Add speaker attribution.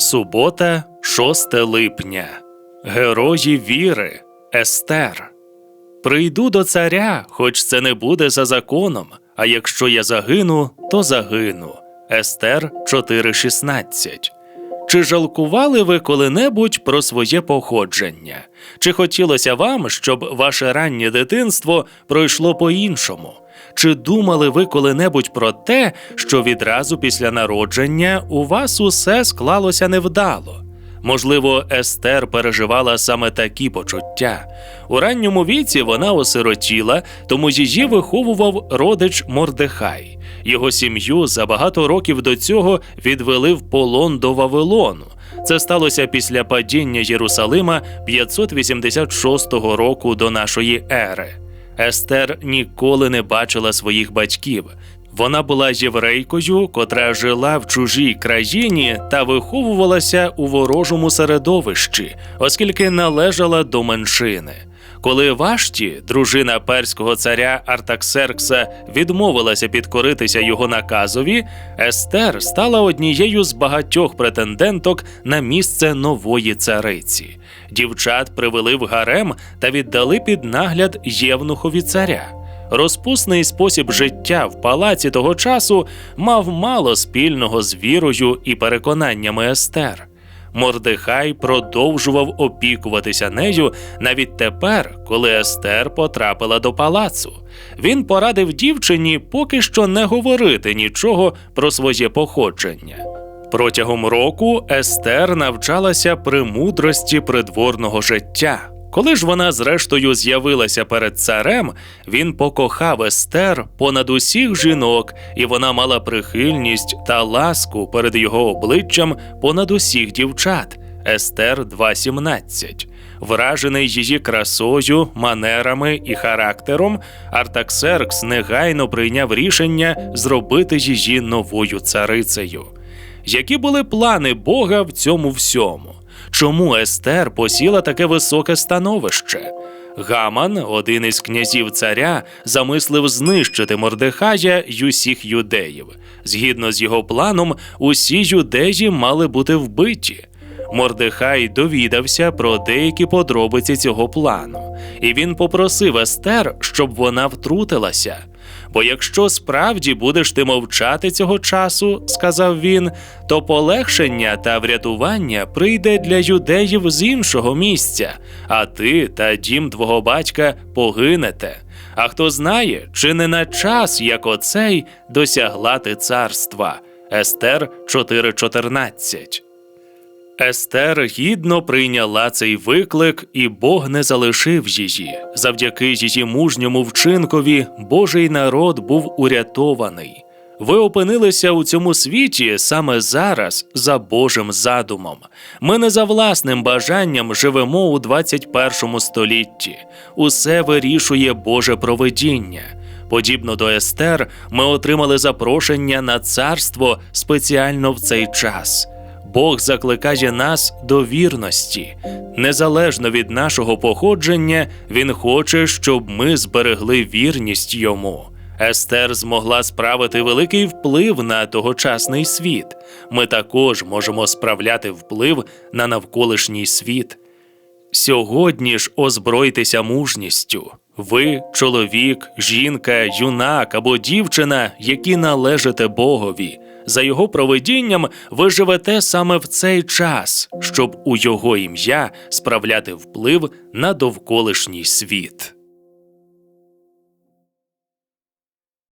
Speaker 1: Субота, 6 липня. Герої віри. Естер. Прийду до царя, хоч це не буде за законом, а якщо я загину, то загину. Естер 4.16. Чи жалкували ви коли-небудь про своє походження? Чи хотілося вам, щоб ваше раннє дитинство пройшло по-іншому? Чи думали ви коли-небудь про те, що відразу після народження у вас усе склалося невдало? Можливо, Естер переживала саме такі почуття. У ранньому віці вона осиротіла, тому її виховував родич Мордехай. Його сім'ю за багато років до цього відвели в полон до Вавилону. Це сталося після падіння Єрусалима 586 року до нашої ери. Естер ніколи не бачила своїх батьків. Вона була єврейкою, котра жила в чужій країні та виховувалася у ворожому середовищі, оскільки належала до меншини. Коли Вашті, дружина перського царя Артаксеркса, відмовилася підкоритися його наказові, Естер стала однією з багатьох претенденток на місце нової цариці. Дівчат привели в гарем та віддали під нагляд євнухові царя. Розпусний спосіб життя в палаці того часу мав мало спільного з вірою і переконаннями Естер. Мордехай продовжував опікуватися нею навіть тепер, коли Естер потрапила до палацу. Він порадив дівчині поки що не говорити нічого про своє походження. Протягом року Естер навчалася премудрості придворного життя. Коли ж вона зрештою з'явилася перед царем, він покохав Естер понад усіх жінок, і вона мала прихильність та ласку перед його обличчям понад усіх дівчат. Естер 2.17. Вражений її красою, манерами і характером, Артаксеркс негайно прийняв рішення зробити її новою царицею. Які були плани Бога в цьому всьому? Чому Естер посіла таке високе становище? Гаман, один із князів царя, замислив знищити Мордехая й усіх юдеїв. Згідно з його планом, усі юдеї мали бути вбиті. Мордехай довідався про деякі подробиці цього плану, і він попросив Естер, щоб вона втрутилася. Бо якщо справді будеш ти мовчати цього часу, сказав він, то полегшення та врятування прийде для юдеїв з іншого місця, а ти та дім твого батька погинете. А хто знає, чи не на час, як оцей, досягла ти царства. Естер 4.14 Естер гідно прийняла цей виклик, і Бог не залишив її. Завдяки її мужньому вчинкові Божий народ був урятований. Ви опинилися у цьому світі саме зараз за Божим задумом. Ми не за власним бажанням живемо у 21 столітті. Усе вирішує Боже провидіння. Подібно до Естер, ми отримали запрошення на царство спеціально в цей час. Бог закликає нас до вірності. Незалежно від нашого походження, Він хоче, щоб ми зберегли вірність йому. Естер змогла справити великий вплив на тогочасний світ. Ми також можемо справляти вплив на навколишній світ. Сьогодні ж озбройтеся мужністю. Ви, чоловік, жінка, юнак або дівчина, які належите Богові. За його проведінням ви живете саме в цей час, щоб у його ім'я справляти вплив на довколишній світ.